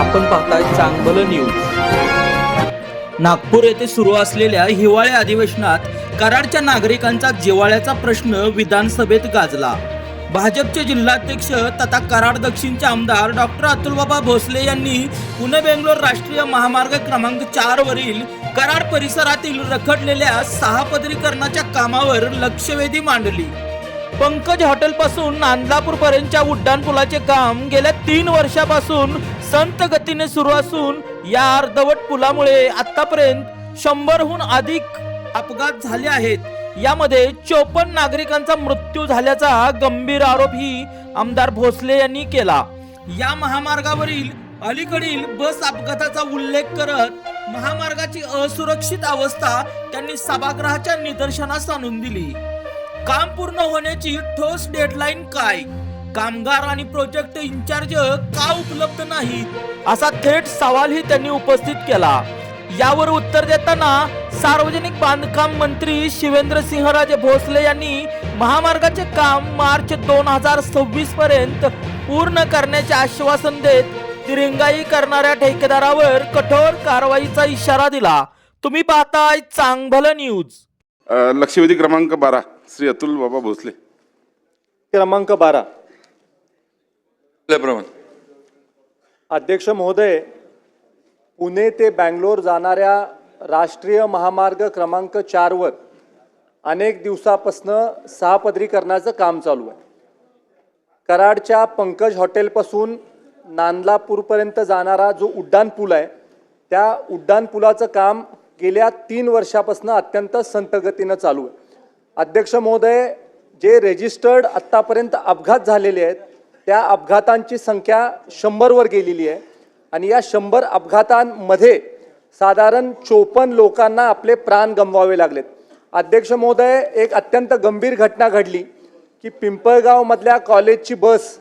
आपण पाहताय चांगलं न्यूज. नागपूर येथे सुरू असलेल्या हिवाळी अधिवेशनात कराडच्या नागरिकांचा जिवाळ्याचा प्रश्न विधानसभेत गाजला. भाजपचे जिल्हाध्यक्ष तथा कराड दक्षिणचे आमदार डॉक्टर अतुलबाबा भोसले यांनी पुणे बेंगलोर राष्ट्रीय महामार्ग क्रमांक चार वरील कराड परिसरातील रखडलेल्या सहापदरीकरणाच्या कामावर लक्षवेधी मांडली. पंकज हॉटेलपासून नांदलापूरपर्यंतच्या उड्डाणपुलाचे काम गेल्या तीन वर्षापासून संत गतीने सुरू असून या अर्धवट पुलामुळे आतापर्यंत शंभरहून अधिक अपघात झाले आहेत. यामध्ये चोपन्न नागरिकांचा मृत्यू झाल्याचा गंभीर आरोपही आमदार भोसले यांनी केला. या महामार्गावरील अलीकडील बस अपघाताचा उल्लेख करत महामार्गाची असुरक्षित अवस्था त्यांनी सभागृहाच्या निदर्शनास आणून दिली. काम पूर्ण होण्याची ठोस डेडलाईन काय? कामगार आणि प्रोजेक्ट इन्चार्ज का उपलब्ध नाहीत? असा थेट सवालही त्यांनी उपस्थित केला. यावर उत्तर देताना सार्वजनिक बांधकाम मंत्री शिवेंद्र सिंहराजे भोसले यांनी महामार्गाचे काम मार्च दोन हजार सव्वीस पर्यंत पूर्ण करण्याचे आश्वासन देत दिरंगाई करणाऱ्या ठेकेदारावर कठोर कारवाईचा इशारा दिला. तुम्ही पाहताय चांगलं न्यूज लक्षवेधी क्रमांक बारा. श्री अतुल बाबा भोसले. क्रमांक बारा. आपल्याप्रमाणे अध्यक्ष महोदय पुणे ते बँगलोर जाणाऱ्या राष्ट्रीय महामार्ग क्रमांक चारवर अनेक दिवसापासनं सहापदरीकरणाचं काम चालू आहे. कराडच्या पंकज हॉटेलपासून नांदलापूरपर्यंत जाणारा जो उड्डाण पूल आहे त्या उड्डाण पुलाचं काम गेल्या तीन वर्षापासून अत्यंत संत गतीनं चालू आहे. अध्यक्ष महोदय जे रेजिस्टर्ड आत्तापर्यंत अपघात झालेले आहेत त्या अपघातांची संख्या शंभरवर गेलेली आहे. आणि या शंभर अपघातांमध्ये साधारण चोपन्न लोकांना आपले प्राण गमवावे लागलेत. अध्यक्ष महोदय एक अत्यंत गंभीर घटना घडली की पिंपळगावमधल्या कॉलेजची बस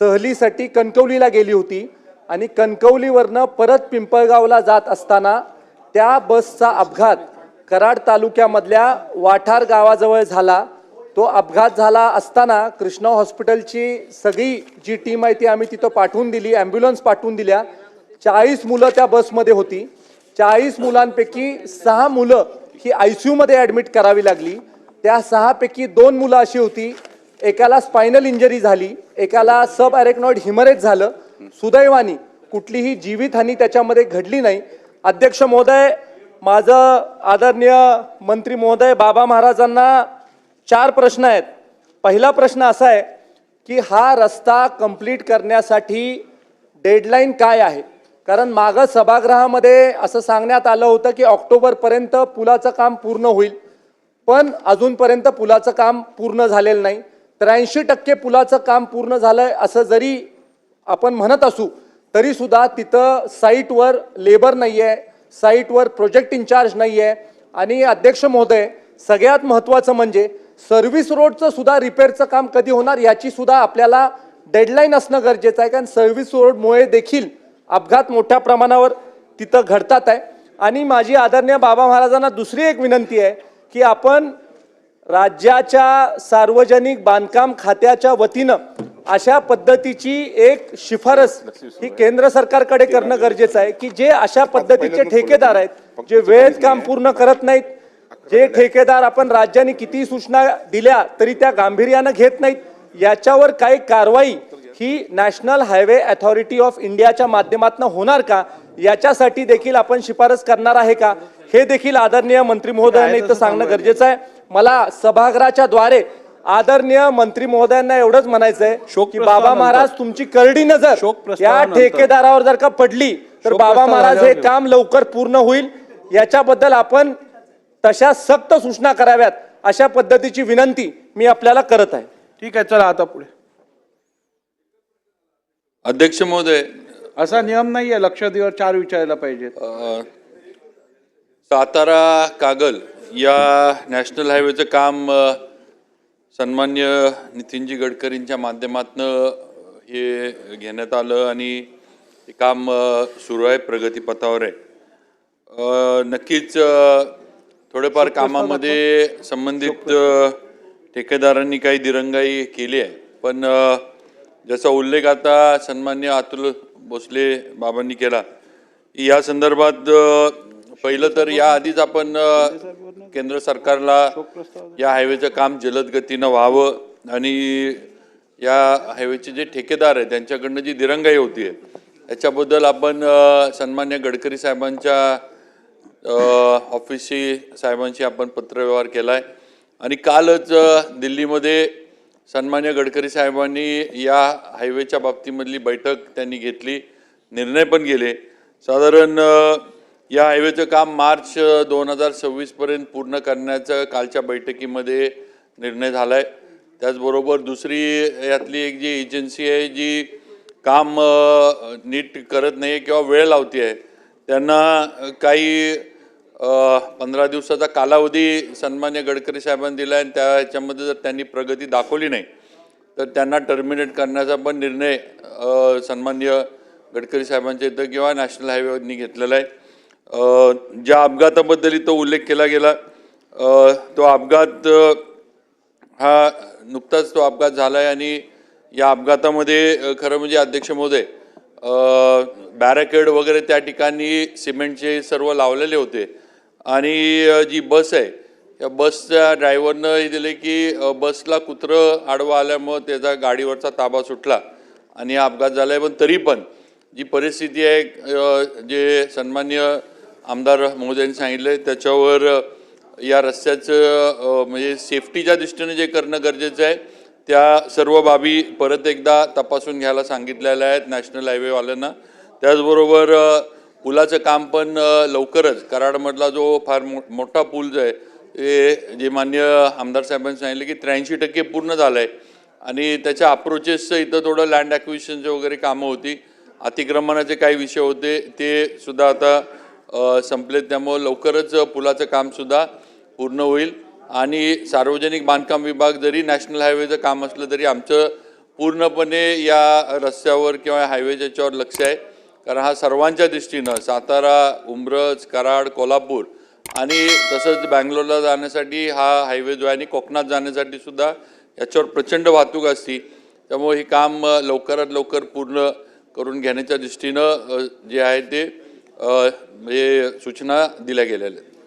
सहलीसाठी कणकवलीला गेली होती आणि कणकवलीवरनं परत पिंपळगावला जात असताना त्या बसचा अपघात कराड तालुक्यामधल्या वाठार गावाजवळ झाला. तो अपघात झाला असताना कृष्णा हॉस्पिटलची सगळी जी टीम आहे ती आम्ही तिथं पाठवून दिली ॲम्ब्युलन्स पाठवून दिल्या. चाळीस मुलं त्या बसमध्ये होती. चाळीस मुलांपैकी सहा मुलं ही आय सी यूमध्ये ॲडमिट करावी लागली. त्या सहापैकी दोन मुलं अशी होती. एकाला स्पायनल इंजरी झाली एकाला सब अरेक्नॉइड हिमरेज झालं. सुदैवानी कुठलीही जीवितहानी त्याच्यामध्ये घडली नाही. अध्यक्ष महोदय माझं आदरणीय मंत्री महोदय बाबा महाराजांना चार प्रश्न आहेत. पहिला प्रश्न असा आहे की हा रस्ता कंप्लीट करण्यासाठी डेडलाईन काय आहे? कारण मागं सभागृहामध्ये असं सांगण्यात आलं होतं की ऑक्टोबरपर्यंत पुलाचं काम पूर्ण होईल. पण अजूनपर्यंत पुलाचं काम पूर्ण झालेलं नाही. त्र्याऐंशी टक्के पुलाचं काम पूर्ण झालंय असं जरी आपण म्हणत असू तरीसुद्धा तिथं साईटवर लेबर नाही आहे साईटवर प्रोजेक्ट इन्चार्ज नाही आहे आणि अध्यक्ष महोदय सगळ्यात महत्त्वाचं म्हणजे सर्व्हिस रोडचं सुद्धा रिपेअरचं काम कधी होणार याची सुद्धा आपल्याला डेडलाईन असणं गरजेचं आहे. कारण सर्व्हिस रोडमुळे देखील अपघात मोठ्या प्रमाणावर तिथं घडतात आहे. आणि माझी आदरणीय बाबा महाराजांना दुसरी एक विनंती आहे की आपण राज्याच्या सार्वजनिक बांधकाम खात्याच्या वतीनं अशा पद्धतीची एक शिफारस ही केंद्र सरकारकडे करणं गरजेचं आहे की जे अशा पद्धतीचे ठेकेदार आहेत जे वेळेत काम पूर्ण करत नाहीत जे ठेकेदार आपण राज्याने किती सूचना दिल्या तरी त्या गांभीर्यानं घेत नाहीत. याच्यावर काही कारवाई ही नॅशनल हायवे अथॉरिटी ऑफ इंडियाच्या माध्यमातून होणार का? याच्यासाठी देखील आपण शिफारस करणार आहे का? हे देखील आदरणीय मंत्री महोदयांना इथं सांगणं गरजेचं आहे. मला सभागृहाच्या द्वारे आदरणीय मंत्री महोदयांना एवढंच म्हणायचं आहे की बाबा महाराज तुमची करडी नजर या ठेकेदारावर जर का पडली तर बाबा महाराज हे काम लवकर पूर्ण होईल. याच्याबद्दल आपण तशा सक्त सूचना कराव्यात अशा पद्धतीची विनंती मी आपल्याला करत आहे. ठीक आहे चला आता पुढे. अध्यक्ष महोदय असा नियम नाहीये लक्षद्वीवर चार विचारायला पाहिजेत. अ, सातारा कागल या नॅशनल हायवेचं काम सन्मान्य नितीनजी गडकरींच्या माध्यमातून हे घेण्यात आलं आणि हे काम सुरू आहे प्रगतीपथावर आहे. नक्कीच थोडेफार कामामध्ये संबंधित ठेकेदारांनी काही दिरंगाई केली आहे. पण ज्याचा उल्लेख आता सन्मान्य अतुल भोसले बाबांनी केला या संदर्भात पहिलं तर या आधीच आपण केंद्र सरकारला या हायवेचं काम जलद गतीनं व्हावं आणि या हायवेचे जे ठेकेदार आहेत त्यांच्याकडनं जी दिरंगाई होती आहे याच्याबद्दल आपण सन्मान्य गडकरी साहेबांच्या ऑफिसशी साहेबांशी आपण पत्रव्यवहार केला आहे आणि कालच दिल्लीमध्ये सन्मान्य गडकरी साहेबांनी या हायवेच्या बाबतीमधली बैठक त्यांनी घेतली निर्णय पण गेले. साधारण या हायवेचं काम मार्च दोन हजार सव्वीसपर्यंत पूर्ण करण्याचं कालच्या बैठकीमध्ये निर्णय झाला आहे त्याचबरोबर दुसरी यातली एक जी एजन्सी आहे जी काम नीट करत नाही किंवा वेळ लावते आहे त्यांना काही पंधरा दिवसाचा कालावधी सन्मान्य गडकरी साहेबांनी दिला आहे आणि त्या ह्याच्यामध्ये जर त्यांनी प्रगती दाखवली नाही तर त्यांना टर्मिनेट करण्याचा पण निर्णय सन्मान्य गडकरी साहेबांच्या इथं किंवा नॅशनल हायवेवरनी घेतलेला आहे. ज्या अपघाताबद्दल इथं उल्लेख केला गेला तो अपघात हा नुकताच तो अपघात झाला आहे आणि या अपघातामध्ये खरं म्हणजे अध्यक्ष महोदय बॅरॅकेड वगैरे त्या ठिकाणी सिमेंटचे सर्व लावलेले होते. आणि जी बस आहे या बसच्या ड्रायव्हरनं हे दिले की बसला कुत्रं आडवं आल्यामुळं त्याचा गाडीवरचा ताबा सुटला आणि हा अपघात झाला आहे पण तरी पण जी परिस्थिती आहे जे सन्मान्य आमदार महोदयांनी सांगितलं त्याच्यावर या रस्त्याचं म्हणजे सेफ्टीच्या दृष्टीने जे करणं गरजेचं आहे त्या सर्व बाबी परत एकदा तपासून घ्यायला सांगितलेल्या आहेत नॅशनल हायवेवाल्यांना. त्याचबरोबर पुलाचं काम पण लवकरच कराडमधला जो फार मो मोठा पूल जो आहे ते जे मान्य आमदार साहेबांनी सांगितलं की त्र्याऐंशी टक्के पूर्ण झालं आहे आणि त्याच्या अप्रोचेसचं इथं थोडं लँड ॲक्विशनचे वगैरे कामं होती. अतिक्रमणाचे काही विषय होते ते सुद्धा आता संपलेत. त्यामुळं लवकरच पुलाचं कामसुद्धा पूर्ण होईल. आणि सार्वजनिक बांधकाम विभाग जरी नॅशनल हायवेचं काम असलं तरी आमचं पूर्णपणे या रस्त्यावर किंवा हायवेच्या याच्यावर लक्ष आहे. कारण हा सर्वांच्या दृष्टीनं सातारा उमरज कराड कोल्हापूर आणि तसंच बँगलोरला जाण्यासाठी हा हायवे जो आहे आणि कोकणात जाण्यासाठी सुद्धा याच्यावर प्रचंड वाहतूक असती. त्यामुळे हे काम लवकरात लवकर पूर्ण करून घेण्याच्या दृष्टीनं जे आहे ते म्हणजे सूचना दिल्या गेलेल्या आहेत.